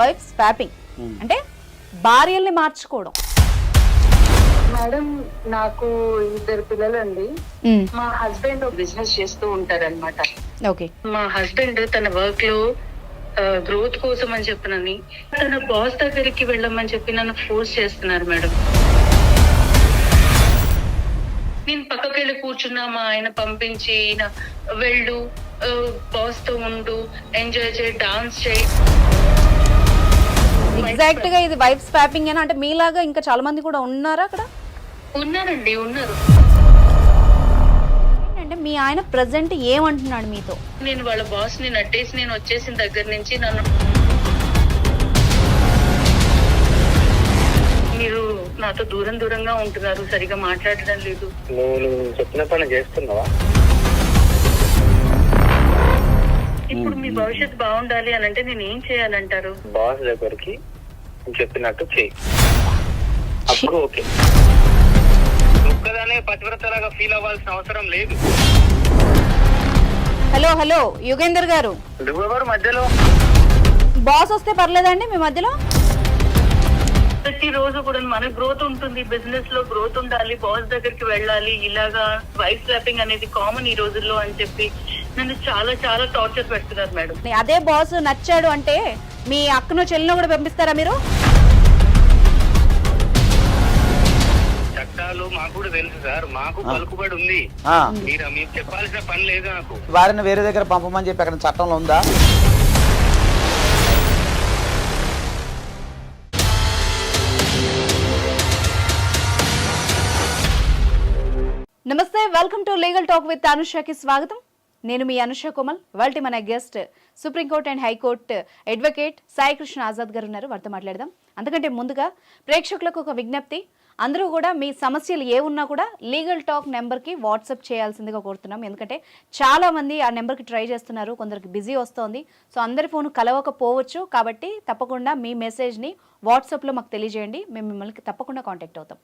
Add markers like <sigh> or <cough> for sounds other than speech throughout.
Wife swapping. అంటే భార్యల్ని మార్చుకోవడం. Madam నాకు ఇద్దరు పిల్లలండి. మా హస్బెండ్ బిజినెస్ చేస్తూ ఉంటారన్నమాట. ఓకే. మా హస్బెండ్ తన వర్క్లో గ్రోత్ కోసం అని చెప్పనని తన బాస్ దగ్గరికి వెళ్ళమని చెప్పి నన్ను ఫోర్స్ చేస్తున్నారు మేడం. నేను పక్కకి వెళ్ళి కూర్చున్నా మా ఆయన పంపించి వెళ్ళు బాస్తో ఉండు ఎంజాయ్ చేయి డాన్స్ చేయి. ఎగ్జాక్ట్గా ఇది వైఫ్ స్వాపింగ్ అని అంటే మీలాగా ఇంకా చాలా మంది కూడా ఉన్నారా అక్కడ? ఉన్నారండి ఉన్నారు. అంటే మీ ఆయన ప్రజెంట్ ఏమంటున్నాడు మీతో? నేను వాళ్ళ బాస్ని నట్టేసి నేను వచ్చేసిన దగ్గర నుంచి నన్ను మీరు నాతో దూరం దూరంగా ఉంటున్నారు సరిగా మాట్లాడడం లేదు. నువ్వు నువ్వు చెప్పిన పని చేస్తున్నావా? ఇప్పుడు మీ భవిష్యత్తు బాగుండాలి అని అంటే నేను ఏం చేయాలంటారు? బాస్ దగ్గరికి చెప్పినట్టు చెయ్యి అప్పుడు ఓకే. ఒక్కదానే పతివ్రతలాగా ఫీల్ అవ్వాల్సిన అవసరం లేదు. హలో హలో యుగేందర్ గారు. నువ్వెవరు మధ్యలో? బాస్ వస్తే పర్లేదండి మీ మధ్యలో? ప్రతి రోజు కూడా మన గ్రోత్ ఉంటుంది బిజినెస్లో గ్రోత్ ఉండాలి బాస్ దగ్గరికి వెళ్ళాలి ఇలాగా వైఫ్ స్లాపింగ్ అనేది కామన్ ఈ రోజుల్లో అని చెప్పి నన్ను చాలా చాలా టార్చర్ పెడుతున్నారు మేడం. అదే బాస్ నచ్చాడు అంటే మీ అక్కను చెల్లినో కూడా పంపిస్తారా మీరు? చట్టాలు మాకు కూడా తెలుసు సార్. మాకు పలుకుబడి ఉంది. ఆ, మీరు మీకు చెప్పాల్సిన పని లేదు నాకు. వారిని వేరే దగ్గర పంపమని చెప్పి అక్కడ చట్టంలో ఉందా? నమస్తే welcome to legal talk with అనుషకి స్వాగతం. నేను మీ అనుష కోమల్ వాళ్ళ మన guest supreme court and high court advocate Sai Krishna Azad గారు ఉన్నారు. వారితో మాట్లాడదాం. అందుకంటే ముందుగా ప్రేక్షకులకు ఒక విజ్ఞప్తి. అందరూ కూడా మీ సమస్యలు ఏ ఉన్నా కూడా లీగల్ టాక్ నెంబర్కి వాట్సాప్ చేయాల్సిందిగా కోరుతున్నాం. ఎందుకంటే చాలా మంది ఆ నెంబర్కి ట్రై చేస్తున్నారు. కొందరికి బిజీ వస్తోంది. సో అందరి ఫోన్ కలవకపోవచ్చు. కాబట్టి తప్పకుండా మీ మెసేజ్ని వాట్సాప్లో మాకు తెలియజేయండి. మేము మిమ్మల్ని తప్పకుండా కాంటాక్ట్ అవుతాం.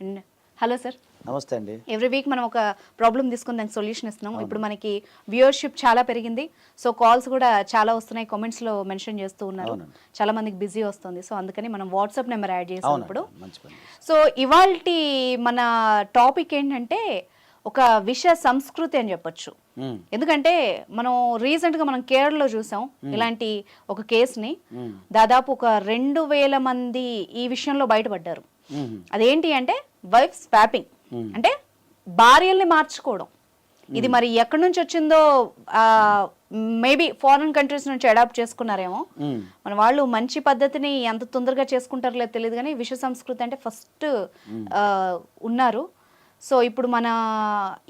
And hello sir. నమస్తే అండి. ఎవ్రీ వీక్ మనం ఒక ప్రాబ్లం తీసుకుని దానికి సొల్యూషన్ ఇస్తున్నాం. ఇప్పుడు మనకి వ్యూవర్షిప్ చాలా పెరిగింది. సో కాల్స్ కూడా చాలా వస్తున్నాయి. కామెంట్స్లో మెన్షన్ చేస్తూ ఉన్నారు. చాలా మందికి బిజీ వస్తుంది. సో అందుకని మనం వాట్సాప్ నెంబర్ యాడ్ చేసాం అవునండి. ఇప్పుడు. మంచి పని. సో ఇవాల్టి మన టాపిక్ ఏంటంటే ఒక విష సంస్కృతి అని చెప్పొచ్చు. ఎందుకంటే మనం రీసెంట్గా మనం కేరళలో చూసాం. ఇలాంటి ఒక కేసుని దాదాపు ఒక రెండు వేల మంది ఈ విషయంలో బయటపడ్డారు. అదేంటి అంటే వైఫ్ స్వాపింగ్. అంటే భార్యల్ని మార్చుకోవడం. ఇది మరి ఎక్కడి నుంచి వచ్చిందో మేబీ ఫారిన్ కంట్రీస్ నుంచి అడాప్ట్ చేసుకున్నారేమో. మన వాళ్ళు మంచి పద్ధతిని ఎంత తొందరగా చేసుకుంటారో లేదు తెలియదు కానీ విష సంస్కృతి అంటే ఫస్ట్ ఉన్నారు. సో ఇప్పుడు మన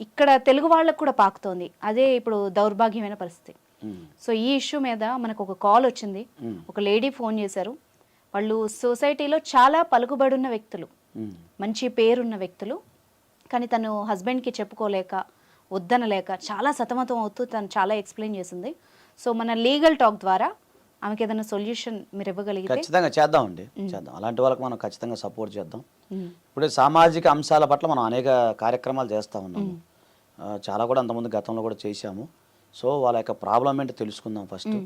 ఇక్కడ తెలుగు వాళ్ళకు కూడా పాకుతోంది. అదే ఇప్పుడు దౌర్భాగ్యమైన పరిస్థితి. సో ఈ ఇష్యూ మీద మనకు ఒక కాల్ వచ్చింది. ఒక లేడీ ఫోన్ చేశారు. వాళ్ళు సొసైటీలో చాలా పలుకుబడున్న వ్యక్తులు. మంచి పేరున్న వ్యక్తులు కానీ తను హస్బెండ్కి చెప్పుకోలేక వద్దనలేక చాలా సతమతం అవుతూ తను చాలా ఎక్స్ప్లెయిన్ చేసింది. సో మన లీగల్ టాక్ ద్వారా ఆమెకి ఏదైనా సొల్యూషన్ మీరు ఇవ్వగలిగితే ఖచ్చితంగా చేద్దామండి. చేద్దాం. అలాంటి వాళ్ళకి మనం ఖచ్చితంగా సపోర్ట్ చేద్దాం. ఇప్పుడు సామాజిక అంశాల పట్ల మనం అనేక కార్యక్రమాలు చేస్తూ ఉన్నాము. చాలా కూడా అంతకుముందు గతంలో కూడా చేశాము. సో వాళ్ళ యొక్క ప్రాబ్లం ఏంటో తెలుసుకుందాం ఫస్ట్.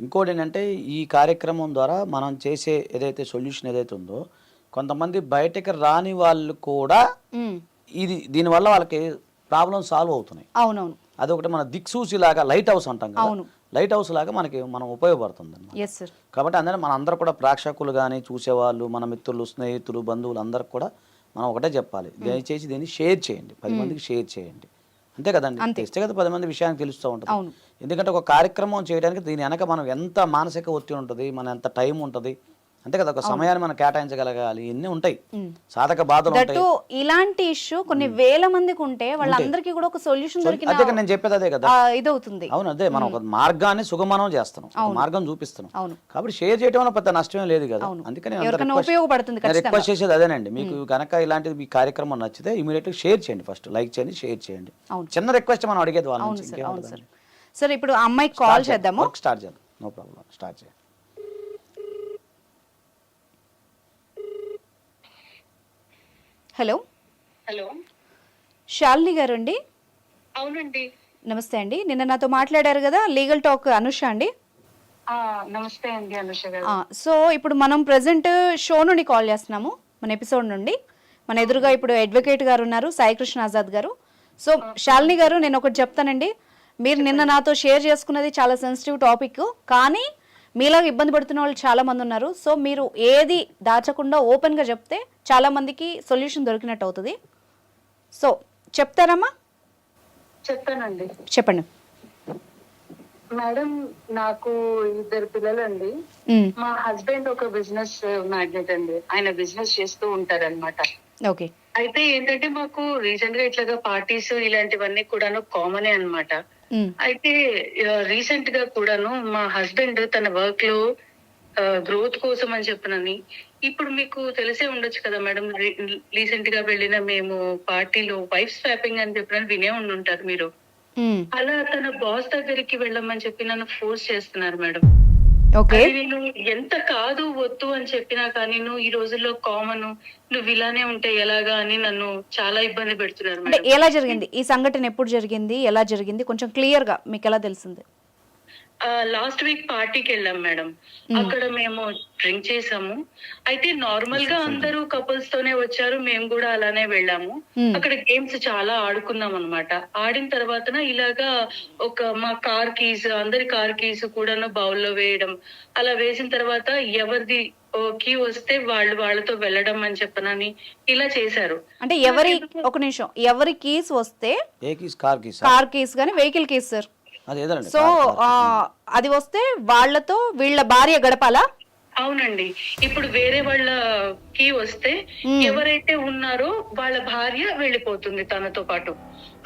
ఇంకోటి ఏంటంటే ఈ కార్యక్రమం ద్వారా మనం చేసే ఏదైతే సొల్యూషన్ ఏదైతే ఉందో కొంతమంది బయటకు రాని వాళ్ళు కూడా. ఇది దీనివల్ల వాళ్ళకి ప్రాబ్లం సాల్వ్ అవుతున్నాయి. అవునవును. అదొకటి మన దిక్సూచి లాగా లైట్ హౌస్ అంటాం కదా. అవును. లైట్ హౌస్ లాగా మనకి మనం ఉపయోగపడుతుంది కాబట్టి అందరం మన అందరూ కూడా ప్రేక్షకులు కానీ చూసేవాళ్ళు మన మిత్రులు స్నేహితులు బంధువులు అందరికి కూడా మనం ఒకటే చెప్పాలి. దయచేసి దీన్ని షేర్ చేయండి. పది మందికి షేర్ చేయండి. అంతే కదండి? తెస్తే కదా పది మంది విషయానికి తెలుస్తూ ఉంటుంది. ఎందుకంటే ఒక కార్యక్రమం చేయడానికి దీని వెనక మనం ఎంత మానసిక ఒత్తిడి ఉంటుంది మన ఎంత టైం ఉంటుంది అంతే కదా ఒక సమయాన్ని మనం కేటాయించగలగాలి. ఇన్ని ఉంటాయి. సాధక బాధలు దట్టు ఇలాంటి ఇష్యూ కొన్ని వేల మందికి ఉంటే వాళ్ళందరికీ కూడా ఒక సొల్యూషన్ దొరికిన అదే కదా నేను చెప్పేది అదే కదా. ఆ, ఇదవుతుంది. అవును అదే మనం ఒక మార్గాన్ని సుగమనం చేస్తున్నాం. ఒక మార్గం చూపిస్తున్నాం. అవును. కాబట్టి షేర్ చేయడం వల్ల పెద్ద నష్టమే లేదు కదా. అందుకని ఉపయోగపడుతుంది రిక్వెస్ట్ చేసేది అదేనండి. మీకు కనుక ఇలాంటిది మీ కార్యక్రమం నచ్చితే ఇమీడియట్ షేర్ చేయండి ఫస్ట్ లైక్ చేయండి షేర్ చేయండి. అవును. చిన్న రిక్వెస్ట్ మనం అడిగేది వాళ్ళ అవును నుంచి సార్ అవును సార్. సార్ ఇప్పుడు ఆ అమ్మాయికి కాల్ చేద్దాము. స్టార్ట్ చేద్దాం. నో ప్రాబ్లం స్టార్ట్ చేయండి. హలో. హలో. శాలిని గారు అండి అవునండి. నమస్తే అండి. నిన్న నాతో మాట్లాడారు కదా లీగల్ టాక్ అనుష అండి? నమస్తే అండి అనుష గారు. సో ఇప్పుడు మనం ప్రజెంట్ షో నుండి కాల్ చేస్తున్నాము మన ఎపిసోడ్ నుండి. మన ఎదురుగా ఇప్పుడు అడ్వకేట్ గారు ఉన్నారు సాయికృష్ణ ఆజాద్ గారు. సో శాలిని గారు నేను ఒకటి చెప్తానండి. మీరు నిన్న నాతో షేర్ చేసుకున్నది చాలా సెన్సిటివ్ టాపిక్ కానీ మీలాగా ఇబ్బంది పడుతున్న వాళ్ళు చాలా మంది ఉన్నారు. సో మీరు ఏది దాచకుండా ఓపెన్గా చెప్తే చాలా మందికి సొల్యూషన్ దొరికినట్టు అవుతుంది. సో చెప్తారమ్మా? చెప్తానండి. చెప్పండి. మేడం నాకు ఇద్దరు పిల్లలండి. మా హస్బెండ్ ఒక బిజినెస్ మ్యాగ్నెట్ అండి. ఆయన బిజినెస్ చేస్తూ ఉంటారన్నమాట ఓకే. అయితే ఏంటంటే మాకు రీసెంట్గా ఇట్లాగా పార్టీస్ ఇలాంటివన్నీ కూడాను కామనే అన్నమాట. ఉమ్, అయితే రీసెంట్గా కూడాను మా హస్బెండ్ తన వర్క్లో గ్రోత్ కోసం అని చెప్పనని. ఇప్పుడు మీకు తెలిసే ఉండొచ్చు కదా మేడం రీసెంట్గా వెళ్ళిన మేము పార్టీలో వైఫ్ స్వాపింగ్ అని చెప్పిన వినే ఉండుంటారు మీరు. అలా తన బాస్ దగ్గరికి వెళ్ళమని చెప్పి నన్ను ఫోర్స్ చేస్తున్నారు మేడం. ఓకే. నేను ఎంత కాదు వద్దు అని చెప్పినా కానీ నువ్వు ఈ రోజుల్లో కామన్ నువ్వు ఇలానే ఉంటే ఎలాగా అని నన్ను చాలా ఇబ్బంది పెడుతున్నారు అంటే ఎలా జరిగింది? ఈ సంఘటన ఎప్పుడు జరిగింది? ఎలా జరిగింది? కొంచెం క్లియర్గా మీకు ఎలా తెలిసింది? లాస్ట్ వీక్ పార్టీకి వెళ్ళాం మేడం. అక్కడ మేము డ్రింక్ చేసాము. అయితే నార్మల్గా అందరూ కపుల్స్ తోనే వచ్చారు. మేము కూడా అలానే వెళ్ళాము. Hmm. అక్కడ గేమ్స్ చాలా ఆడుకున్నాం అన్నమాట. ఆడిన తర్వాత ఇలాగా ఒక మా కార్ కీస్ అందరి కార్ కీస్ కూడాను బౌల్లో వేయడం అలా వేసిన తర్వాత ఎవరిది కీ వస్తే వాళ్ళు వాళ్ళతో వెళ్ళడం అని చెప్పనని ఇలా చేశారు. అంటే ఎవరి ఒక నిమిషం ఎవరి కీస్ వస్తే ఏ keys car keys car keys కానీ వెహికల్ కీస్ సార్ సో అది వస్తే వాళ్ళతో వీళ్ళ భార్య గడపాలా? అవునండి. ఇప్పుడు వేరే వాళ్ళ కీ వస్తే ఎవరైతే ఉన్నారో వాళ్ళ భార్య వెళ్ళిపోతుంది తనతో పాటు.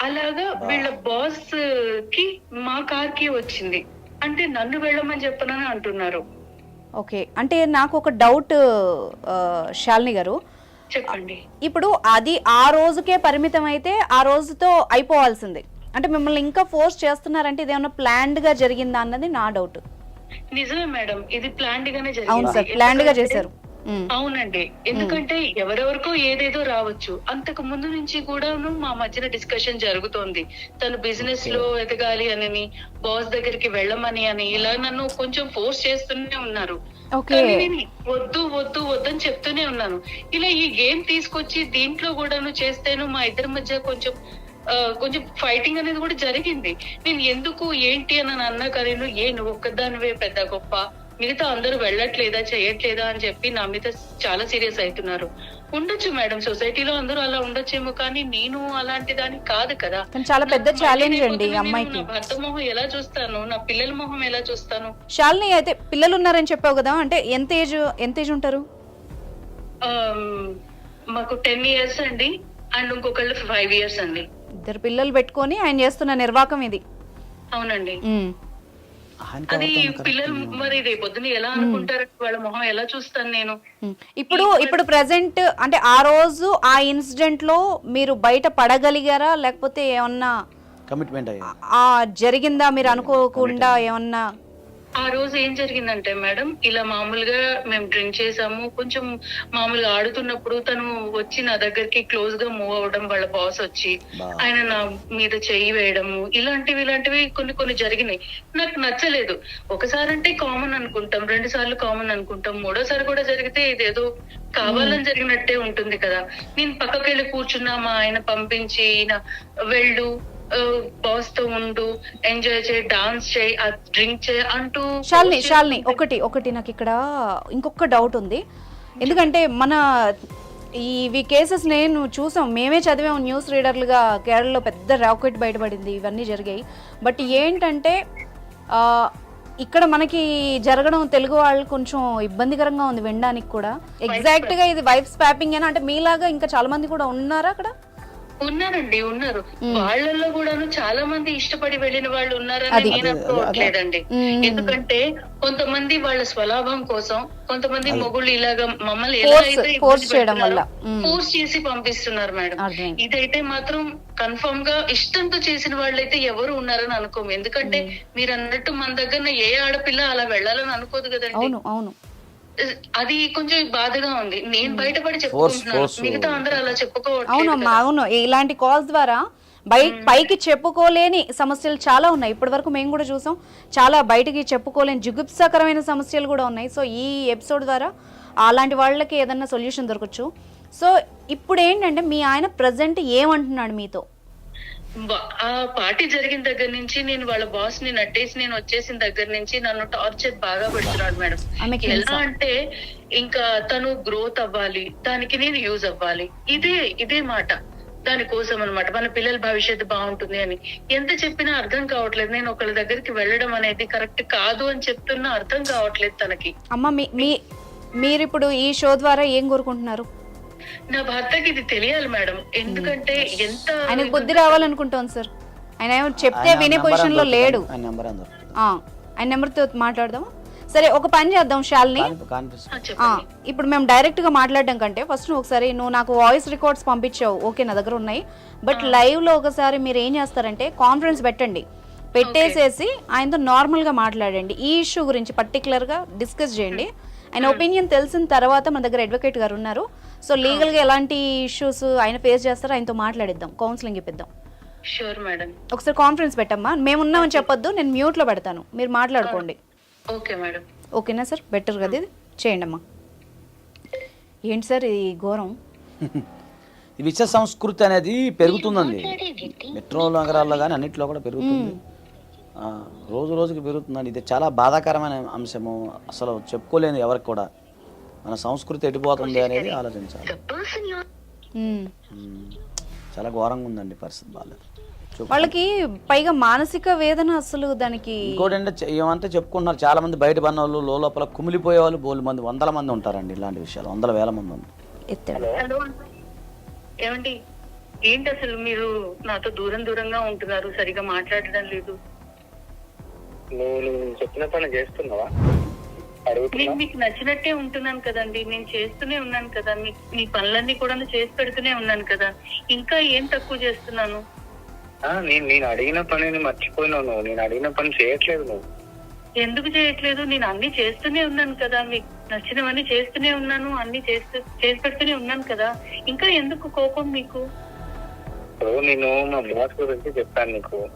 అలాగా వీళ్ళ బాస్కి మా కార్కి వచ్చింది. అంటే నన్ను వెళ్ళమని చెప్పనని అంటున్నారు. ఓకే. అంటే నాకు ఒక డౌట్ శాలిని గారు. చెప్పండి. ఇప్పుడు అది ఆ రోజుకే పరిమితం అయితే ఆ రోజుతో అయిపోవాల్సింది. అంటే మిమ్మల్ని ఇంకా ఫోర్స్ చేస్తున్నారంటే ఇది ఏమన్నా ప్లాన్డ్గా జరిగిందా అన్నది నా డౌట్ నిజమే మేడం ఇది ప్లాండ్ గానే అవును సార్ ప్లాన్డ్గా చేశారు. అవునండి. ఎందుకంటే ఎవరెవరికో ఏదేదో రావచ్చు. అంతకు ముందు నుంచి కూడాను మా మధ్యన డిస్కషన్ జరుగుతోంది. తను బిజినెస్లో ఎదగాలి అని బాస్ దగ్గరికి వెళ్ళమని అని ఇలా నన్ను కొంచెం ఫోర్స్ చేస్తూనే ఉన్నారు. వద్దు వద్దు వద్దని చెప్తూనే ఉన్నాను. ఇలా ఈ గేమ్ తీసుకొచ్చి దీంట్లో కూడాను చేస్తేను మా ఇద్దరి మధ్య కొంచెం కొంచెం ఫైటింగ్ అనేది కూడా జరిగింది. నేను ఎందుకు ఏంటి అని అన్నా కానీ నువ్వు ఏ నువ్వు ఒక్కదానివే పెద్ద గొప్ప. మిగతా అందరూ వెళ్ళట్లేదా చేయట్లేదా అని చెప్పి నా మీద చాలా సీరియస్ అవుతున్నారు. ఉండొచ్చు మేడం సొసైటీలో అందరూ అలా ఉండొచ్చేమో కానీ నేను అలాంటి దాని కాదు కదా. చాలా పెద్ద ఛాలెంజ్ అండి అమ్మాయికి. భర్త మొహం ఎలా చూస్తాను నా పిల్లల మొహం ఎలా చూస్తాను? శాలిని అయితే పిల్లలు ఉన్నారని చెప్పావు కదా అంటే ఎంత ఏజ్ ఎంత ఏజ్ ఉంటారు? మాకు టెన్ ఇయర్స్ అండి అండ్ ఇంకొకళ్ళు ఫైవ్ ఇయర్స్ అండి. ఇద్దరు పిల్లలు పెట్టుకొని ఆయన చేస్తున్న నిర్వాకం ఇది. అవునండి. ఉమ్, ఆయనకి అది అబద్ధం correct. పిల్లలు మరి రేపు పొద్దున ఎలా అనుకుంటారు? వాళ్ళ మొహం ఎలా చూస్తాను నేను? ఉమ్. ఇప్పుడు ఇప్పుడు ప్రెసెంట్ అంటే ఆ రోజు ఆ ఇన్సిడెంట్లో మీరు బయట పడగలిగారా? లేకపోతే ఏమన్నా కమిట్మెంట్ ఆ జరిగిందా మీరు అనుకోకుండా ఏమన్నా ఆ రోజు ఏం జరిగిందంటే మేడం ఇలా మామూలుగా మేము డ్రింక్ చేసాము. కొంచెం మామూలుగా ఆడుతున్నప్పుడు తను వచ్చి నా దగ్గరికి క్లోజ్గా మూవ్ అవ్వడం వాళ్ళ బాస్ వచ్చి. ఆయన నా మీద చెయ్యి వేయడము ఇలాంటివి ఇలాంటివి కొన్ని కొన్ని జరిగినాయి. నాకు నచ్చలేదు. ఒకసారి అంటే కామన్ అనుకుంటాం రెండు సార్లు కామన్ అనుకుంటాం. మూడోసారి కూడా జరిగితే ఇదేదో కావాలని జరిగినట్టే ఉంటుంది కదా. నేను పక్కకి వెళ్ళి కూర్చున్నా మా ఆయన పంపించి ఈయన వెళ్ళు బాస్తో ఉండు ఎంజాయ్ చేయి డాన్స్ చేయి డ్రింక్ చేయి అంటూ శాలిని శాలిని ఒకటి ఒకటి నాకు ఇక్కడ ఇంకొక డౌట్ ఉంది. ఎందుకంటే మన ఇవి కేసెస్ నేను చూసాం. మేమే చదివాం న్యూస్ రీడర్లుగా కేరళలో పెద్ద రాకెట్ బయటపడింది. ఇవన్నీ జరిగాయి. బట్ ఏంటంటే ఇక్కడ మనకి జరగడం తెలుగు వాళ్ళు కొంచెం ఇబ్బందికరంగా ఉంది వినడానికి కూడా. ఎగ్జాక్ట్గా ఇది వైఫ్ స్పాపింగ్ అని అంటే మీలాగా ఇంకా చాలా మంది కూడా ఉన్నారా అక్కడ? ఉన్నారండి ఉన్నారు. వాళ్ళల్లో కూడాను చాలా మంది ఇష్టపడి వెళ్ళిన వాళ్ళు ఉన్నారని. నేను అనుకోవట్లేదండి. ఎందుకంటే కొంతమంది వాళ్ళ స్వలాభం కోసం కొంతమంది మొగుళ్ళు ఇలాగా మమ్మల్ని ఎలా అయితే. ఫోర్స్ చేసి పంపిస్తున్నారు మేడం. ఇదైతే మాత్రం కన్ఫర్మ్గా ఇష్టంతో చేసిన వాళ్ళైతే ఎవరు ఉన్నారని అనుకోము. ఎందుకంటే మీరు అన్నట్టు మన దగ్గర ఏ ఆడపిల్ల అలా వెళ్ళాలని అనుకోదు కదండి. అది కొంచెం బాధగా ఉంది. నేను బయటపడి చెప్పుకుంటున్నాను. మిగతా అందరూ అలా చెప్పుకోవట్లేదు అవునమ్మా అవును. ఇలాంటి కాల్స్ ద్వారా బయ పైకి చెప్పుకోలేని సమస్యలు చాలా ఉన్నాయి. ఇప్పటి వరకు మేము కూడా చూసాం. చాలా బయటికి చెప్పుకోలేని జుగుప్సాకరమైన సమస్యలు కూడా ఉన్నాయి. సో ఈ ఎపిసోడ్ ద్వారా అలాంటి వాళ్ళకి ఏదన్నా సొల్యూషన్ దొరకచ్చు. సో ఇప్పుడు ఏంటంటే మీ ఆయన ప్రజెంట్ ఏమంటున్నాడు మీతో? ఆ పార్టీ జరిగిన దగ్గర నుంచి నేను వాళ్ళ బాస్ని నట్టేసి నేను వచ్చేసిన దగ్గర నుంచి నన్ను టార్చర్ బాగా పెడుతున్నాడు మేడం. ఎలా? అంటే ఇంకా తను గ్రోత్ అవ్వాలి దానికి నేను యూజ్ అవ్వాలి. ఇదే ఇదే మాట దానికోసం అన్నమాట. మన పిల్లల భవిష్యత్తు బాగుంటుంది అని. ఎంత చెప్పినా అర్థం కావట్లేదు. నేను ఒకళ్ళ దగ్గరికి వెళ్ళడం అనేది కరెక్ట్ కాదు అని చెప్తున్నా అర్థం కావట్లేదు తనకి. అమ్మ మీ మీరు ఇప్పుడు ఈ షో ద్వారా ఏం కోరుకుంటున్నారు? నా భర్తకి ఇది తెలియాలి మేడం. ఎందుకంటే ఎంత ఆయనకు బుద్ధి రావాలనుకుంటాను సార్. ఆయన ఏమో చెప్తే ఆయన వినే పొజిషన్లో లేడు. ఆయన నెంబర్ ఆయన నెంబర్తో మాట్లాడదామా? సరే ఒక పని చేద్దాం శాలిని ఇప్పుడు మేము డైరెక్ట్గా మాట్లాడడం కంటే ఫస్ట్ నువ్వు ఒకసారి నువ్వు నాకు వాయిస్ రికార్డ్స్ పంపించావు. ఓకే నా దగ్గర ఉన్నాయి. బట్ లైవ్లో ఒకసారి మీరు ఏం చేస్తారంటే కాన్ఫరెన్స్ పెట్టండి. పెట్టేసేసి ఆయనతో నార్మల్గా మాట్లాడండి. ఈ ఇష్యూ గురించి పర్టికులర్గా డిస్కస్ చేయండి. ఆయన ఒపీనియన్ తెలిసిన తర్వాత మన దగ్గర అడ్వకేట్ గారు ఉన్నారు. సో లీగల్గా ఎలాంటి ఇష్యూస్ ఆయన ఫేస్ చేస్తారో ఆయనతో మాట్లాడిద్దాం కౌన్సిలింగ్ ఇప్పిద్దాం. షూర్ మేడం ఒకసారి కాన్ఫరెన్స్ పెట్టమ్మా. మేము ఉన్నామని చెప్పొద్దు నేను మ్యూట్లో పెడతాను. మీరు మాట్లాడుకోండి. ఓకే మేడం ఓకేనా సార్? బెటర్ కదా ఇది? చేయండి అమ్మా ఏంటి సార్ ఈ ఘోరం? <laughs> ఈ విష సంస్కృతి అనేది పెరుగుతుందండి. మెట్రో నగరాల్లో కానీ అన్నింటిలో కూడా పెరుగుతుంది. ఆ, రోజు రోజుకి పెరుగుతుందండి. ఇది చాలా బాధాకరమైన అంశము. అసలు చెప్పుకోలేని ఎవరికి కూడా. మన సంస్కృతి ఎడిపోతుంది అనేది ఆలోచించాలి. చాలా ఘోరంగా ఉందండి పరిస్థితి బాగాలేదు. వాళ్ళకి పైగా మానసిక వేదన అసలు దానికి ఇంకోటి అంటే ఏమంటే చెప్పుకుంటున్నారు చాలా మంది బయట పడిన వాళ్ళు లోపల కుమిలిపోయే వాళ్ళు బోలు మంది వందల మంది ఉంటారండి ఇలాంటి విషయాలు వందల వేల మంది హలో. ఏమండి? ఏంటి అసలు మీరు నాతో దూరం దూరంగా ఉంటున్నారు సరిగా మాట్లాడడం లేదు? నువ్వు చెప్పిన పని చేస్తున్నావా? నేను మీకు నచ్చినట్టే ఉంటున్నాను కదండి. నేను చేస్తూనే ఉన్నాను కదా. మీ మీ పనులన్నీ కూడా చేసి పెడుతూనే ఉన్నాను కదా. ఇంకా ఏం తక్కువ చేస్తున్నాను? ఆ, నేను నేను అడిగిన పనిని మర్చిపోయినావు నువ్వు. నేను అడిగిన పని చేయట్లేదు నువ్వు. ఎందుకు చేయట్లేదు? నేను అన్ని చేస్తూనే ఉన్నాను కదా. మీకు నచ్చినవన్నీ చేస్తూనే ఉన్నాను. అన్ని చేస్తూ చేసి పెడుతూనే ఉన్నాను కదా. ఇంకా ఎందుకు కోపం మీకు? నేను మా బాస్ గురించి చెప్పాను నీకు.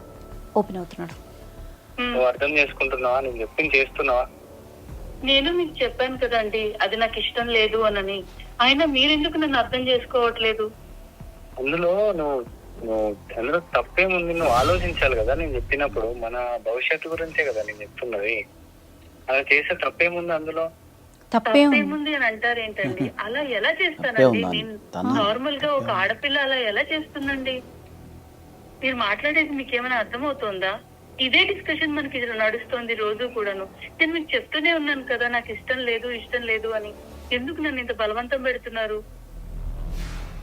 ఓపెన్ అవుతున్నాడు. నువ్వు అర్థం చేసుకుంటున్నావా? నేను చెప్పింది చేస్తున్నావా? నేను మీకు చెప్పాను కదండి అది నాకు ఇష్టం లేదు అనని. అయినా మీరెందుకు నన్ను అర్థం చేసుకోవట్లేదు? అందులో నువ్వు నువ్వు అందులో తప్పేముంది? నువ్వు ఆలోచించాలి కదా నేను చెప్పినప్పుడు. మన భవిష్యత్తు గురించే కదా నేను చెప్తున్నది. అలా చేసే తప్పేముంది అందులో? తప్పేముంది అని అంటారు ఏంటండి <laughs> అలా ఎలా చేస్తానండి? నేను నార్మల్గా ఒక ఆడపిల్ల అలా ఎలా చేస్తుందండి? మీరు మాట్లాడేది మీకు ఏమైనా అర్థమవుతుందా? ఇదే డిస్కషన్ మనకి నడుస్తోంది రోజు కూడాను. నేను మీకు చెప్తూనే ఉన్నాను కదా నాకు ఇష్టం లేదు ఇష్టం లేదు అని. ఎందుకు నన్ను ఇంత బలవంతం పెడుతున్నారు?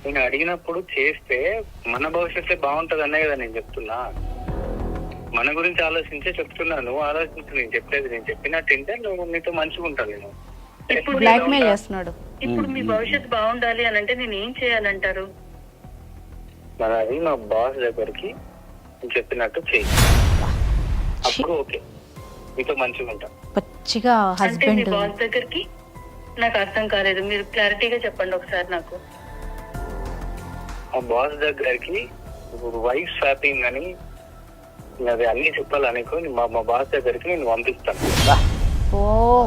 నేను అడిగినప్పుడు చేస్తే మన భవిష్యత్తే బాగుంటది అనే కదా నేను చెప్తున్నా. మన గురించి ఆలోచించే చెప్తున్నా నువ్వు ఆలోచించు నేను చెప్పేది నేను చెప్పినట్టు వింటే నువ్వు నీతో మంచిగా ఉంటాను నేను. ఇప్పుడు చేస్తున్నాడు. ఇప్పుడు మీ భవిష్యత్తు బాగుండాలి అని అంటే నేను ఏం చేయాలంటారు? మరి అది మా బాస్ దగ్గరికి చెప్పినట్టు చెయ్యి అప్పుడు ఓకే. నీతో మంచిగా ఉంటా పచ్చిగా అంటే మీ హస్బెండ్ బాస్ దగ్గరికి నాకు అర్థం కాలేదు. మీరు క్లారిటీగా చెప్పండి ఒకసారి నాకు. మా బాస్ దగ్గరికి వైఫ్ స్వాపింగ్ అని అది అన్ని చెప్పాలి నీకు మా మా బాస్ దగ్గరికి నేను పంపిస్తాను ఓ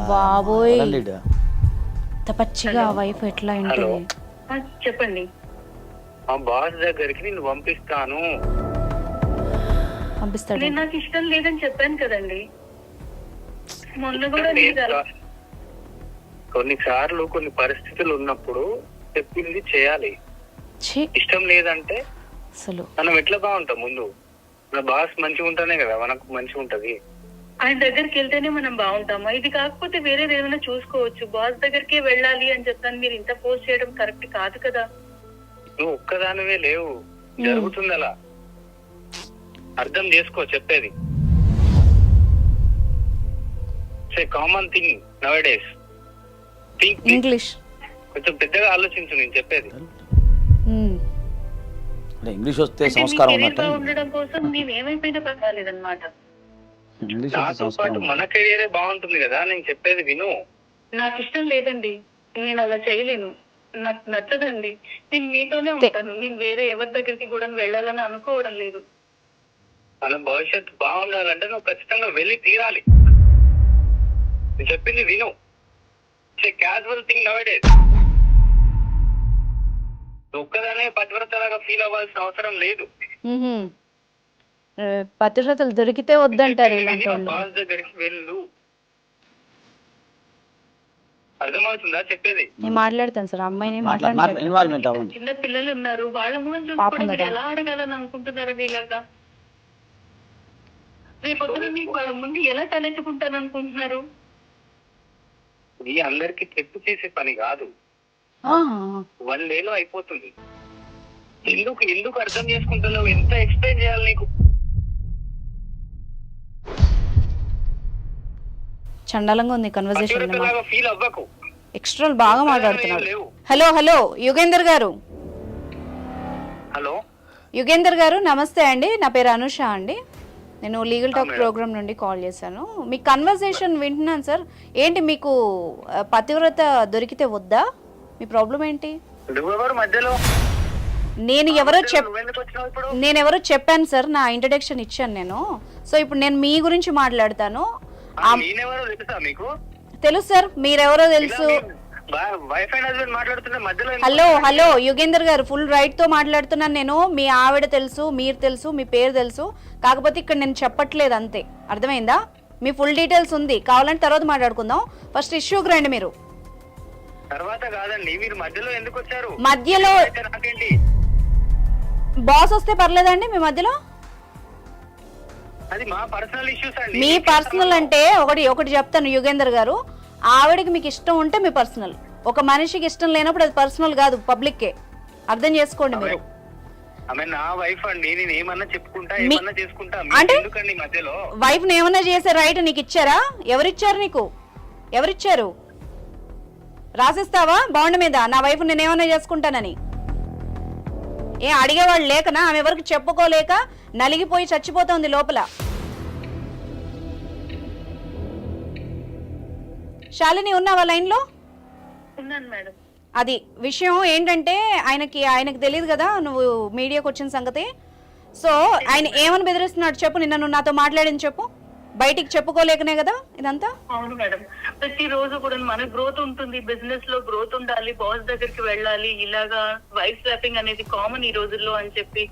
బాబోయ్. ఈడ. ఇంత పచ్చిగా వైఫ్ ఎట్లా హలో. ఉంటుంది ఆ, చెప్పండి. మా బాస్ దగ్గరికి నేను పంపిస్తాను. పంపిస్తాడు. నేను నాకు ఇష్టం లేదని చెప్పాను కదండి. మొన్న కూడా కొన్నిసార్లు కొన్ని పరిస్థితులు ఉన్నప్పుడు చెప్పింది చేయాలి. ఇష్టం లేదంటే అసలు. మనం ఎట్లా బాగుంటాం ముందు? మన బాస్ మంచిగా ఉంటేనే కదా మనకు మంచిగా ఉంటది. ఆయన దగ్గరికి వెళ్తేనే మనం బాగుంటామా. ఇది కాకపోతే వేరేది ఏమైనా చూసుకోవచ్చు. బాస్ దగ్గరికే వెళ్ళాలి అని చెప్తాను మీరు ఇంత పోస్ట్ చేయడం కరెక్ట్ కాదు కదా. నువ్వు ఒక్కదానివే లేవు. జరుగుతుంది అలా అర్థం చేసుకో చెప్పేది. Common thing nowadays think English కొంచెం పెద్దగా ఆలోచించు నేను చెప్పేది. ఇంగ్లీష్ వస్తే అంటే మీ సంస్కారం ఉన్నట్టు. బాగుండడం కోసం మేము ఏమైపోయినా పర్వాలేదన్నమాట. ఇంగ్లీష్ వస్తే నాతో సంస్కారం పాటు మన కెరియరే బాగుంటుంది కదా నేను చెప్పేది విను. నాకు ఇష్టం లేదండి. నేను అలా చేయలేను. నాకు నచ్చదండి. నేను మీతోనే ఉంటాను. నేను వేరే ఎవరి దగ్గరికి కూడా వెళ్ళాలని అనుకోవడం లేదు. మన భవిష్యత్తు బాగుండాలంటే నువ్వు ఖచ్చితంగా వెళ్ళి తీరాలి. నేను చెప్పింది విను. క్యాజువల్ థింగ్ నవడే ఒక్కదానే పతివ్రతలాగా ఫీల్ అవ్వాల్సిన అవసరం లేదు. పతివ్రతలు దొరికితే వద్దంటారు ఇలాంటి వాళ్ళు. బాస్ దగ్గరికి వెళ్ళు. అర్థమవుతుందా చెప్పేది? నేను మాట్లాడతాను సార్ అమ్మాయిని మాట్లా మాట్లాడతాను. ఇన్వాల్వ్మెంట్ అవ్వండి. చిన్న పిల్లలు ఉన్నారు వాళ్ళ ముందు. ఎలా అడగాలని అనుకుంటున్నారండి ఇలాగా రేపొద్దున ముందు ఎలా తలెత్తుకుంటాను అనుకుంటున్నారు ఇది అందరికి చెప్పు చేసే పని కాదు. వన్ డేలో అయిపోతుంది. ఎందుకు ఎందుకు అర్థం చేసుకుంటున్నావు? ఎంత ఎక్స్ప్లెయిన్ చేయాలి నీకు? చండాలంగా ఉంది కన్వర్సేషన్ ఫీల్ అవ్వకు. ఎక్స్ట్రా బాగా మాట్లాడుతున్నాడు హలో హలో యుగేందర్ గారు. హలో? యుగేందర్ గారు నమస్తే అండి. నా పేరు అనుష అండి. నేను లీగల్ టాక్ ప్రోగ్రామ్ నుండి కాల్ చేశాను. మీ కన్వర్సేషన్ వింటున్నాను సార్. ఏంటి మీకు పతివ్రత దొరికితే వద్దా? మీ ప్రాబ్లం ఏంటి? మధ్యలో? నేను ఎవరో చెప్ నువ్వెందుకు వచ్చినావు ఇప్పుడు? నేను ఎవరో చెప్పాను సార్ నా ఇంట్రడక్షన్ ఇచ్చాను నేను. సో ఇప్పుడు నేను మీ గురించి మాట్లాడతాను. తెలుసు సార్ మీరెవరో తెలుసు. హలో హలో యుగేందర్ గారు ఫుల్ రైట్తో మాట్లాడుతున్నాను నేను. మీ ఆవిడ తెలుసు మీరు తెలుసు మీ పేరు తెలుసు. కాకపోతే ఇక్కడ నేను చెప్పట్లేదు అంతే. అర్థమైందా? మీ ఫుల్ డీటెయిల్స్ ఉంది. కావాలంటే తర్వాత మాట్లాడుకుందాం. ఫస్ట్ ఇష్యూకి రండి మీరు. తర్వాత కాదండి మీరు మధ్యలో ఎందుకు వచ్చారు? మధ్యలో బాస్ వస్తే పర్లేదండి మీ మధ్యలో? అది మా పర్సనల్ ఇష్యూస్ అండి. మీ పర్సనల్ అంటే ఒకటి ఒకటి చెప్తాను యుగేందర్ గారు. ఆవిడకి మీకు ఇష్టం ఉంటే మీ పర్సనల్. ఒక మనిషికి ఇష్టం లేనప్పుడు అది పర్సనల్ కాదు పబ్లిక్కే. అర్థం చేసుకోండి మీరు. ఆమె నా వైఫ్ అండి నేను ఏమన్నా చెప్పుకుంటా మీ- ఏమన్నా చేసుకుంటా అంటే? మీకు ఎందుకండి మధ్యలో? వైఫ్ ఏమన్నా చేసే రైట్ నీకు ఇచ్చారా? ఎవరిచ్చారు నీకు? ఎవరిచ్చారు? రాసిస్తావా? బాండ్ మీద? నా వైఫ్ నేను ఏమన్నా చేసుకుంటానని. ఏ అడిగేవాళ్ళు లేకనా? ఆమె ఎవరికి చెప్పుకోలేక నలిగిపోయి చచ్చిపోతోంది లోపల. శాలిని ఉన్నావా లైన్లో? ఉన్నాను మేడం. అది విషయం ఏంటంటే ఆయనకి ఆయనకి తెలియదు కదా నువ్వు మీడియాకి వచ్చిన సంగతి. సో ఆయన ఏమని బెదిరిస్తున్నాడు చెప్పు నిన్న నువ్వు నాతో మాట్లాడింది చెప్పు. బయటికి చెప్పుకోలేకనే కదా ఇదంతా? అవును మేడం. ప్రతి రోజు కూడా మన గ్రోత్ ఉంటుంది బిజినెస్లో గ్రోత్ ఉండాలి బాస్ దగ్గరికి వెళ్ళాలి ఇలాగా వైఫ్ స్వాపింగ్ అనేది కామన్ ఈ రోజుల్లో అని చెప్పి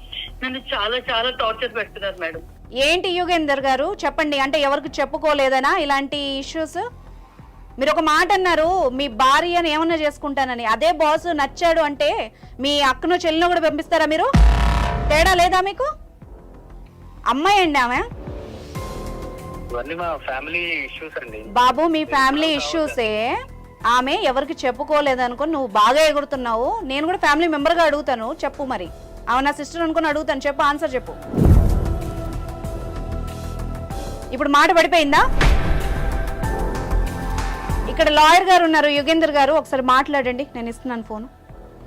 నన్ను చాలా చాలా టార్చర్ పెడుతున్నారు మేడం. ఏంటి యుగేందర్ గారు? చెప్పండి అంటే ఎవరికి చెప్పుకోలేదనా ఇలాంటి ఇష్యూస్ మీరు ఒక మాట అన్నారు మీ భార్యను ఏమన్నా చేసుకుంటానని. అదే బాస్ నచ్చాడు అంటే మీ అక్కను చెల్లిని కూడా పంపిస్తారా మీరు? తేడా లేదా మీకు? అమ్మాయి అండి ఆమె? బాబు మీ ఫ్యామిలీ ఇష్యూసే ఆమె ఎవరికి చెప్పుకోలేదనుకుని నువ్వు బాగా ఎగురుతున్నావు. నేను కూడా ఫ్యామిలీ మెంబర్గా అడుగుతాను. చెప్పు మరి. ఆమె నా సిస్టర్ అనుకుని అడుగుతాను. చెప్పు ఆన్సర్ చెప్పు. ఇప్పుడు మాట పడిపోయిందా? ఇక్కడ లాయర్ గారు ఉన్నారు యుగేందర్ గారు. ఒకసారి మాట్లాడండి నేను ఇస్తున్నాను ఫోన్.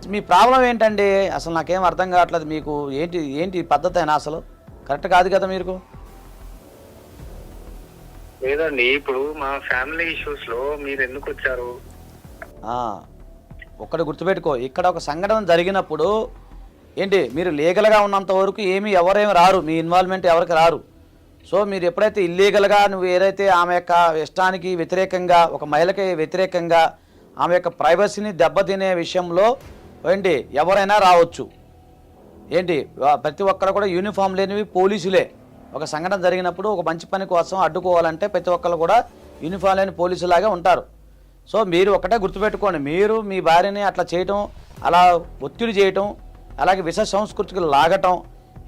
మీ ప్రాబ్లం ఏంటండి? అసలు నాకేం అర్థం కావట్లేదు మీకు. ఏంటి ఏంటి పద్ధతి అయినా అసలు? కరెక్ట్ కాదు కదా మీకు? లేదండి ఇప్పుడు మా ఫ్యామిలీ ఇష్యూస్లో మీరు ఎందుకు వచ్చారు? ఆ, ఒక్కటి గుర్తుపెట్టుకో. ఇక్కడ ఒక సంఘటన జరిగినప్పుడు ఏంటి మీరు లీగల్గా ఉన్నంత వరకు ఏమి ఎవరేమి రారు. మీ ఇన్వాల్వ్మెంట్ ఎవరికి రారు. సో మీరు ఎప్పుడైతే ఇల్లీగల్గా నువ్వు ఏదైతే ఆమె యొక్క ఇష్టానికి వ్యతిరేకంగా ఒక మహిళకి వ్యతిరేకంగా ఆమె యొక్క ప్రైవసీని దెబ్బతినే విషయంలో ఏంటి ఎవరైనా రావచ్చు. ఏంటి ప్రతి ఒక్కరు కూడా యూనిఫామ్ లేనివి పోలీసులే. ఒక సంఘటన జరిగినప్పుడు ఒక మంచి పని కోసం అడ్డుకోవాలంటే ప్రతి ఒక్కరు కూడా యూనిఫామ్ లేని పోలీసులాగే ఉంటారు. సో మీరు ఒకటే గుర్తుపెట్టుకోండి మీరు మీ భార్యని అట్లా చేయటం అలా ఒత్తిడి చేయటం అలాగే విష సంస్కృతికి లాగటం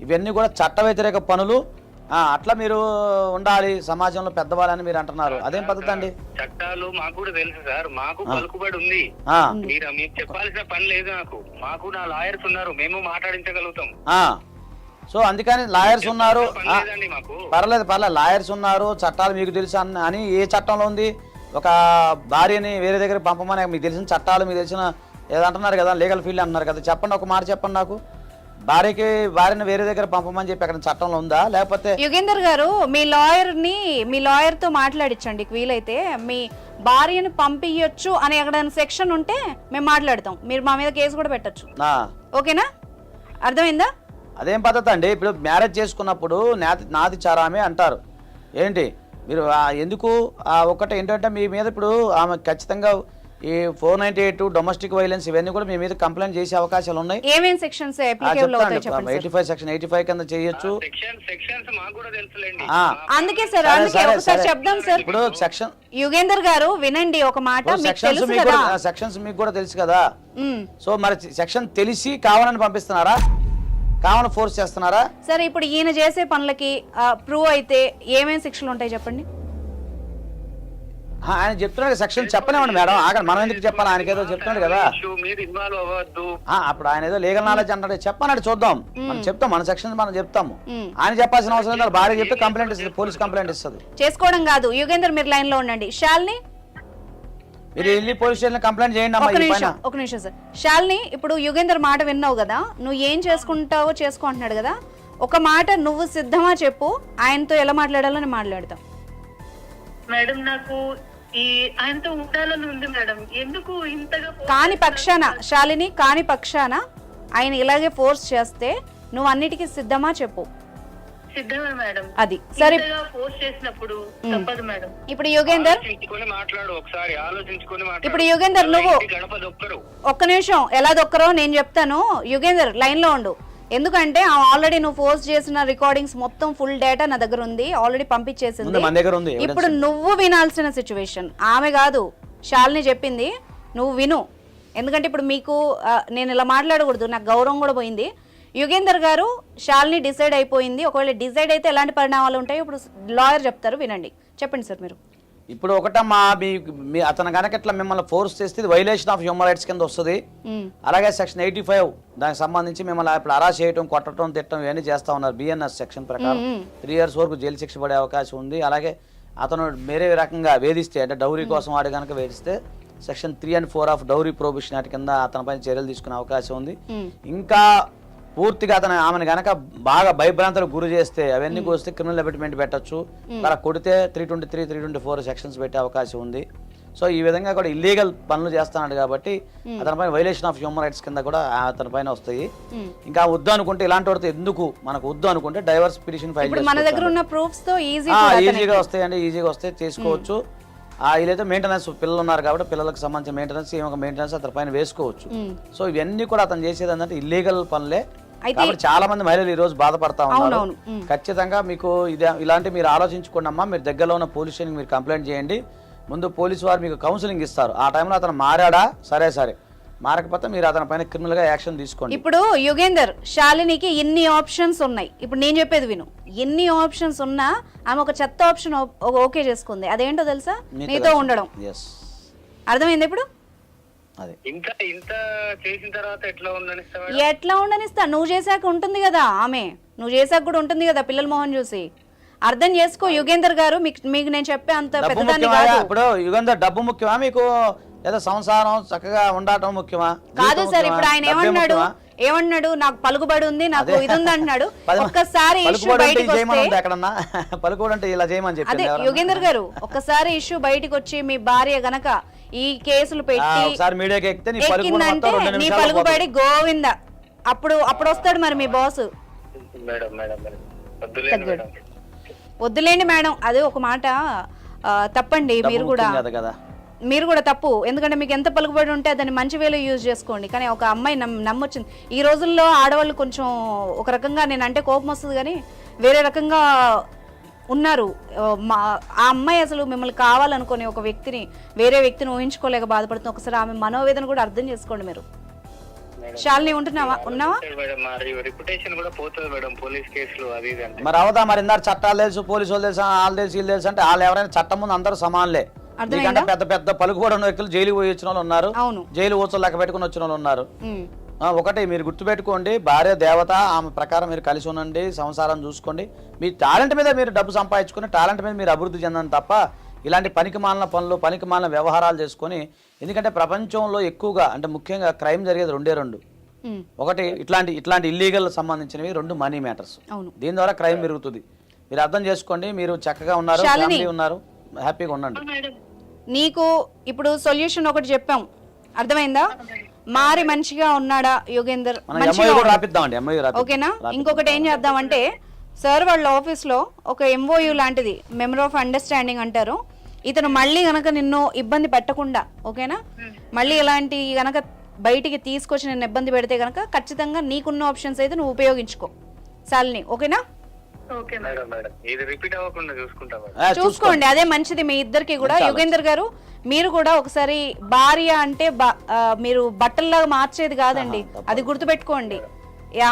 ఇవన్నీ కూడా చట్ట వ్యతిరేక పనులు. అట్లా మీరు ఉండాలి సమాజంలో పెద్దవాళ్ళని మీరు అంటున్నారు. అదేం పద్ధతి అండి చట్టాలు మాకు కూడా తెలుసు సార్. మాకు పలుకుబడి ఉంది. మీరు మీకు చెప్పాల్సిన పని లేదు నాకు. మాకు నా లాయర్స్ ఉన్నారు. మేము మాట్లాడించగలుగుతాం. సో అందుకని లాయర్స్ ఉన్నారు. పర్లేదు పర్లేదు. లాయర్స్ ఉన్నారు. చట్టాలు మీకు తెలుసు అని ఏ చట్టంలో ఉంది? ఒక భార్యని వేరే దగ్గర పంపమని మీకు తెలిసిన చట్టాలు మీకు తెలిసిన ఏదో అంటున్నారు కదా లీగల్ ఫీల్డ్ అంటున్నారు కదా. చెప్పండి ఒక మాట చెప్పండి నాకు. భార్యకి భార్యను వేరే దగ్గర పంపమని చెప్పి అక్కడ చట్టంలో ఉందా? లేకపోతే యుగేందర్ గారు మీ లాయర్ని మీ లాయర్తో మాట్లాడించండి వీలైతే. మీ భార్యను పంపించచ్చు అని అక్కడ సెక్షన్ ఉంటే మేము మాట్లాడతాం. మీరు మా మీద కేసు కూడా పెట్టొచ్చు. ఓకేనా? అర్థమైందా? అదేం పద్ధతి అండి? ఇప్పుడు మ్యారేజ్ చేసుకున్నప్పుడు నాది చారామే అంటారు. ఏంటి? మీరు ఎందుకు? ఒకటి ఏంటంటే మీ మీద ఇప్పుడు ఆమె ఖచ్చితంగా ఈ four ninety eight domestic violence ఇవన్నీ కూడా మీ మీద కంప్లైంట్ చేసే అవకాశాలు ఉన్నాయి. ఏమేం sections eighty five section eighty five కింద చేయొచ్చు. సెక్షన్ సెక్షన్స్ మాకు కూడా తెలుసులేండి. ఆ, అందుకే సార్ సరే, అందుకే సరే, ఒకసారి సరే. చెప్దాం సార్. ఇప్పుడు సెక్షన్ యుగేందర్ గారు వినండి ఒక మాట మీకు సెక్షన్స్ తెలుసు మీకు సెక్షన్స్ మీకు కూడా తెలుసు కదా. సో మరి సెక్షన్ తెలిసి కావాలని పంపిస్తున్నారా? కావాలని ఫోర్స్ చేస్తున్నారా? సరే ఇప్పుడు ఈయన చేసే పనులకి ప్రూవ్ అయితే ఏమేం శిక్షలు ఉంటాయి చెప్పండి? ఆయన చెప్తున్నాడు సెక్షన్ చెప్పనివ్వండి మేడం. ఆగండి మనం ఎందుకు చెప్పాలి? ఆయనకి ఏదో చెప్తున్నాడు కదా. ఇష్యూ మీరు ఇన్వాల్వ్ అవ్వద్దు. ఆ, అప్పుడు ఆయన ఏదో లీగల్ నాలెడ్జ్ అంటాడు చెప్పన్నాడు చూద్దాం. మనం చెప్తాం మన సెక్షన్ మనం చెప్తాము. ఆయన చెప్పాల్సిన అవసరం లేదు. భార్య చెప్తే కంప్లైంట్ ఇస్తుంది పోలీస్ కంప్లైంట్ ఇస్తుంది. చేసుకోవడం కాదు. యుగేందర్ మీరు లైన్లో ఉండండి. శాలిని మీరు వెళ్ళి పోలీస్ స్టేషన్ కంప్లైంట్ చేయండి అమ్మా ఒక నిమిషం ఒక నిమిషం సార్. శాలిని ఇప్పుడు యుగేందర్ మాట విన్నావు కదా? నువ్వు ఏం చేసుకుంటావో చేసుకో అంటున్నాడు కదా? ఒక మాట నువ్వు సిద్ధమా చెప్పు? ఆయనతో ఎలా మాట్లాడాలో నేను మాట్లాడతాం. మేడం నాకు ఈ ఆయనతో ఉండాలని ఉంది మేడం. ఎందుకు ఇంతగా కాని పక్షాన శాలిని కాని పక్షాన ఆయన ఇలాగే ఫోర్స్ చేస్తే నువ్వు అన్నిటికీ సిద్ధమా చెప్పు. సిద్ధమే మేడం. అది. సరే. ఇంతగా ఫోర్స్ చేసినప్పుడు తప్పదు మేడం. ఇప్పుడు యుగేందర్? ఆలోచించుకొని మాట్లాడు ఒకసారి ఆలోచించుకొని మాట్లాడు. ఇప్పుడు యుగేందర్ నువ్వు ఇంటి గడప దొక్కరు ఒక్క నిమిషం ఎలా దొక్కరో నేను చెప్తాను. యుగేందర్ లైన్లో ఉండు. ఎందుకంటే ఆల్రెడీ నువ్వు పోస్ట్ చేసిన రికార్డింగ్స్ మొత్తం ఫుల్ డేటా నా దగ్గర ఉంది. ఆల్రెడీ పంపించేసింది. ముందు మన దగ్గర ఉంది evidence. ఇప్పుడు నువ్వు వినాల్సిన సిచ్యువేషన్ ఆమె కాదు శాలిని చెప్పింది నువ్వు విను. ఎందుకంటే ఇప్పుడు మీకు నేను ఇలా మాట్లాడకూడదు నాకు గౌరవం కూడా పోయింది. యుగేందర్ గారు శాలిని డిసైడ్ అయిపోయింది. ఒకవేళ డిసైడ్ అయితే ఎలాంటి పరిణామాలు ఉంటాయో ఇప్పుడు లాయర్ చెప్తారు వినండి. చెప్పండి సార్ మీరు. ఇప్పుడు ఒకటమ్మా మీ మీ అతను కనుక ఇట్లా మిమ్మల్ని ఫోర్స్ చేస్తే ఇది వైలేషన్ ఆఫ్ హ్యూమన్ రైట్స్ కింద వస్తుంది. అలాగే సెక్షన్ ఎయిటీ ఫైవ్ దానికి సంబంధించి మిమ్మల్ని ఇప్పుడు అరెస్ట్ చేయటం కొట్టడం తిట్టడం ఇవన్నీ చేస్తా ఉన్నారు బిఎన్ఎస్ సెక్షన్ ప్రకారం. త్రీ ఇయర్స్ వరకు జైలు శిక్ష పడే అవకాశం ఉంది. అలాగే అతను వేరే రకంగా వేధిస్తే అంటే డౌరీ కోసం వాడు కనుక వేధిస్తే section three and four of dowry prohibition act కింద అతనిపైన చర్యలు తీసుకునే అవకాశం ఉంది. ఇంకా పూర్తిగా అతను ఆమెను గనక బాగా భయభ్రాంతులకు గురి చేస్తే అవన్నీ వస్తే క్రిమినల్ అబిట్మెంట్ పెట్టచ్చు. అలా కొడితే three twenty three three twenty four sections పెట్టే అవకాశం ఉంది. సో ఈ విధంగా కూడా ఇల్లీగల్ పనులు చేస్తున్నాడు కాబట్టి అతనిపైన వైలేషన్ ఆఫ్ హ్యూమన్ రైట్స్ కింద కూడా అతని పైన వస్తాయి. ఇంకా వద్దు అనుకుంటే ఇలాంటి వాడితో ఎందుకు మనకు వద్దు అనుకుంటే డైవర్స్ పిటిషన్ ఫైల్ మన దగ్గర ఉన్న ప్రూఫ్స్తో ఈజీ ఈజీగా వస్తాయండి ఈజీగా వస్తే చేసుకోవచ్చు. ఆ వీళ్ళైతే మెయింటెనెన్స్ పిల్లలు ఉన్నారు కాబట్టి పిల్లలకు సంబంధించిన మెయింటెనెన్స్ ఒక మెయింటెనెన్స్ అతని పైన వేసుకోవచ్చు. సో ఇవన్నీ కూడా అతను చేసేది ఏంటంటే ఇల్లీగల్ పనులే. కాబట్టి చాలా మంది మహిళలు ఈ రోజు బాధపడతా ఉన్నారు. ఖచ్చితంగా మీకు ఇది ఇలాంటి మీరు ఆలోచించుకోండి అమ్మా. మీరు దగ్గరలో ఉన్న పోలీస్ స్టేషన్కి మీరు కంప్లైంట్ చేయండి. ముందు పోలీసు వారు మీకు కౌన్సిలింగ్ ఇస్తారు. ఆ టైంలో అతను మారాడా? సరే సరే. మారకపోతే మీరు అతని పైన క్రిమినల్గా యాక్షన్ తీసుకోండి. ఇప్పుడు యుగేందర్ శాలినికి ఎన్ని ఆప్షన్స్ ఉన్నాయి. ఇప్పుడు నేను చెప్పేది విను. ఎన్ని ఆప్షన్స్ ఉన్నా ఆమె ఒక చెత్త ఆప్షన్ ఓకే చేసుకుంది. అదేంటో తెలుసా? నీతో ఉండడం. అర్థమైంది ఇప్పుడు? ఇంత ఇంత చేసిన తర్వాత ఎట్లా ఉండనిస్తా? నువ్వు చేశాక ఉంటుంది కదా ఆమె. నువ్వు చేశాక కూడా ఉంటుంది కదా పిల్లల మొహం చూసి. అర్థం చేసుకో యుగేందర్ గారు మీకు నేను చెప్పే అంత పెద్దదాన్ని కాదు. ఇప్పుడు యుగంధర్ డబ్బు ముఖ్యమా? మీకు లేదా సంసారం చక్కగా ఉండటం ముఖ్యమా? కాదు సార్? ఇప్పుడు ఆయన ఏమన్నాడు? ఏమన్నాడు? నాకు పలుకుబడి ఉంది నాకు అదే. ఇది ఉంది అంటున్నాడు <laughs> ఒక్కసారి ఇష్యూ పలుకుబడి అంటే చేయమని <laughs> ఇలా చేయమని అదే చెప్పింది ఎవరన్నా? యుగేందర్ గారు ఒక్కసారి ఇష్యూ బయటకు వచ్చి మీ భార్య గనక ఈ కేసులు ఆ, పెట్టి ఒకసారి మీడియాకి ఎక్కితే నీ పలుకుబడి ఎక్కిందంటే మొత్తం రెండు నీ నిమిషాల్లో పలుకుబడి గోవింద. అప్పుడు అప్పుడు వస్తాడు మరి మీ బాస్. Madam madam madam. వద్దులేండి మేడం. వద్దులేండి మేడం. అదే ఒక మాట ఆ, తప్పండి. మీరు కూడా ముఖ్యం కదా కదా. మీరు కూడా తప్పు. ఎందుకంటే మీకు ఎంత పలుకుబడి ఉంటే దాన్ని మంచి వేలో యూజ్ చేసుకోండి. కానీ ఒక అమ్మాయి నమ్ నమ్మొచ్చింది. ఈ రోజుల్లో ఆడవాళ్ళు కొంచెం ఒక రకంగా నేను అంటే కోపం వస్తుంది కానీ వేరే రకంగా ఉన్నారు. ఆ, మా ఆ అమ్మాయి అసలు మిమ్మల్ని కావాలనుకునే ఒక వ్యక్తిని వేరే వ్యక్తిని ఊహించుకోలేక బాధపడుతుంది ఒకసారి ఆమె మనోవేదన కూడా అర్థం చేసుకోండి మీరు. శాలిని ఉంటున్నావా? ఉన్నావా? మేడం మా రిప్యుటేషన్ కూడా పోతుంది మేడం పోలీస్ కేసులు అది ఇది అంటే. మరి అవదా మరి ఇందాక చట్టాలు తెలుసు పోలీసు వాళ్ళు తెలుసు వాళ్ళు తెలుసు వీళ్ళు తెలుసు అంటే వాళ్ళు ఎవరైనా చట్టం ముందు అందరూ సమానులే. పెద్ద పెద్ద పలుకుబడి ఉన్న వ్యక్తులు జైలుకి పోయి వచ్చిన వాళ్ళు ఉన్నారు. అవును. జైలు ఊచలు లెక్క పెట్టుకుని వచ్చిన వాళ్ళు ఉన్నారు. ఒకటి మీరు గుర్తుపెట్టుకోండి భార్య దేవత ఆమె ప్రకారం మీరు కలిసి ఉండండి సంసారం చూసుకోండి. మీ టాలెంట్ మీద మీరు డబ్బు సంపాదించుకుని టాలెంట్ మీద మీరు అభివృద్ధి చెందండి తప్ప ఇలాంటి పనికి మాలిన పనులు పనికి మాలిన వ్యవహారాలు చేసుకొని ఎందుకంటే ప్రపంచంలో ఎక్కువగా అంటే ముఖ్యంగా క్రైమ్ జరిగేది రెండే రెండు. ఒకటి ఇట్లాంటి ఇట్లాంటి ఇల్లీగల్ సంబంధించినవి రెండు మనీ మ్యాటర్స్ అవును. దీని ద్వారా క్రైమ్ పెరుగుతుంది. మీరు అర్థం చేసుకోండి మీరు చక్కగా ఉన్నారు. ఫ్యామిలీ ఉన్నారు హ్యాపీగా ఉండండి. నీకు ఇప్పుడు సొల్యూషన్ ఒకటి చెప్పాం. అర్థమైందా. మారి మంచిగా ఉన్నాడా యోగేందర్? ఓకేనా? ఇంకొకటి ఏం చేద్దామంటే సార్ వాళ్ళ ఆఫీస్లో ఒక ఎంఓయు లాంటిది మెమరీ ఆఫ్ అండర్స్టాండింగ్ అంటారు. ఇతను మళ్ళీ గనక నిన్ను ఇబ్బంది పెట్టకుండా ఓకేనా? మళ్ళీ ఇలాంటి గనక బయటికి తీసుకొచ్చి నిన్ను ఇబ్బంది పెడితే గనక ఖచ్చితంగా నీకున్న ఆప్షన్స్ అయితే నువ్వు ఉపయోగించుకో. సాల్ని ఓకేనా? Okay madam. Madam madam. ఇది రిపీట్ అవ్వకుండా చూసుకుంటా మేడం. ఆ, చూసుకోండి చూసుకోండి అదే మంచిది మీ ఇద్దరికి కూడా. యుగేందర్ గారు మీరు కూడా ఒకసారి భార్య అంటే మీరు బట్టల్లాగా మార్చేది కాదండి. అది గుర్తుపెట్టుకోండి.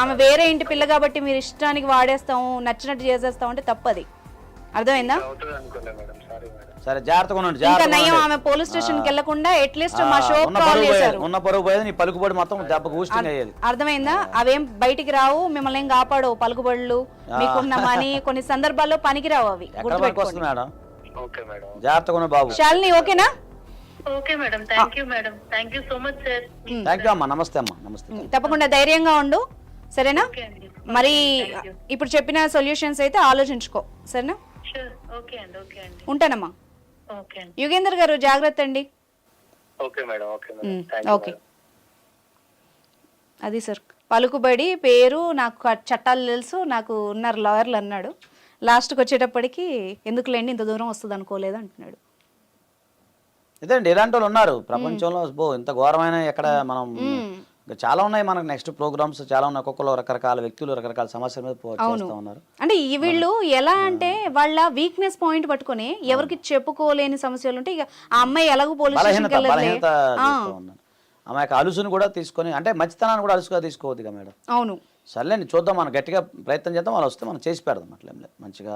ఆమె వేరే ఇంటి పిల్ల కాబట్టి మీరు ఇష్టానికి వాడేస్తాము నచ్చినట్టు చేసేస్తాం అంటే తప్పది. అర్థమైందా? అవుతుంది అనుకోలే మేడం. Sorry madam. సరే జాగ్రత్తగా ఉండండి ఇంకా నయం. ఆమె పోలీస్ స్టేషన్కి వెళ్ళకుండా అట్లీస్ట్ మా షో ఉన్న కాల్ పరుగు చేశారు. పోయేది ఉన్న పరుగు పోయేది నీ పలుకుబడి మొత్తం దెబ్బకు ఊస్టింగ్ అయ్యేది. అర్థమైందా? అవేం బయటికి రావు మిమ్మల్ని ఏం కాపాడవు పలుకుబడులు మీకున్న మనీ కొన్ని సందర్భాల్లో పనికి రావు అవి గుర్తుపెట్టుకోండి. మేడం? జాగ్రత్తగా ఉన్న బాబు. శాలిని ఓకేనా? Thank you madam. Thank you so much sir. Thank you అమ్మా. నమస్తే అమ్మా. నమస్తే. తప్పకుండా ధైర్యంగా ఉండు. సరేనా? మరి ఇప్పుడు చెప్పిన సొల్యూషన్స్ అయితే ఆలోచించుకో. సరేనా? షూర్ ఓకే అండి ఓకే అండి. ఉంటానమ్మా. యుగేందర్ గారు జాగ్రత్త అండి. ఓకే అది సార్. పలుకుబడి పేరు నాకు చట్టాలు తెలుసు నాకు ఉన్నారు లాయర్లు అన్నాడు. లాస్ట్కి వచ్చేటప్పటికి ఎందుకులేండి ఇంత దూరం వస్తుంది అనుకోలేదు అంటున్నాడు. ఇదండి ఇలాంటి వాళ్ళు ఉన్నారు. ప్రపంచంలో బో ఇంత ఘోరమైన ఎక్కడ మనం చాలా ఉన్నాయి మనకు నెక్స్ట్ ప్రోగ్రామ్స్ చాలా ఉన్నాయి. ఒక్కొక్కరు రకరకాల వ్యక్తులు రకరకాల సమస్యల మీద చేస్తూ ఉన్నారు. అంటే ఈ వీళ్ళు ఎలా అంటే వాళ్ళ వీక్నెస్ పాయింట్ పట్టుకొని ఎవరికి చెప్పుకోలేని సమస్యలు ఉంటే ఇక ఆ అమ్మాయి ఎలాగో పోలీస్ ఆమె యొక్క అలుసుని కూడా తీసుకొని అంటే మంచితనాన్ని కూడా అలుసుగా తీసుకోవద్దు మేడం. అవును. సర్లేండి చూద్దాం మనం గట్టిగా ప్రయత్నం చేద్దాం వాళ్ళు వస్తే మనం చేసి పెడదాం అట్లేం లేదు. మంచిగా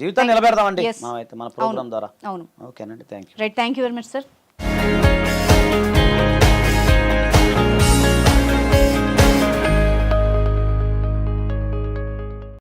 జీవితాన్ని నిలబెడదామండి. మనం అయితే మన ప్రోగ్రామ్ ద్వారా. అవును. ఓకేనండి thank you right thank you very much sir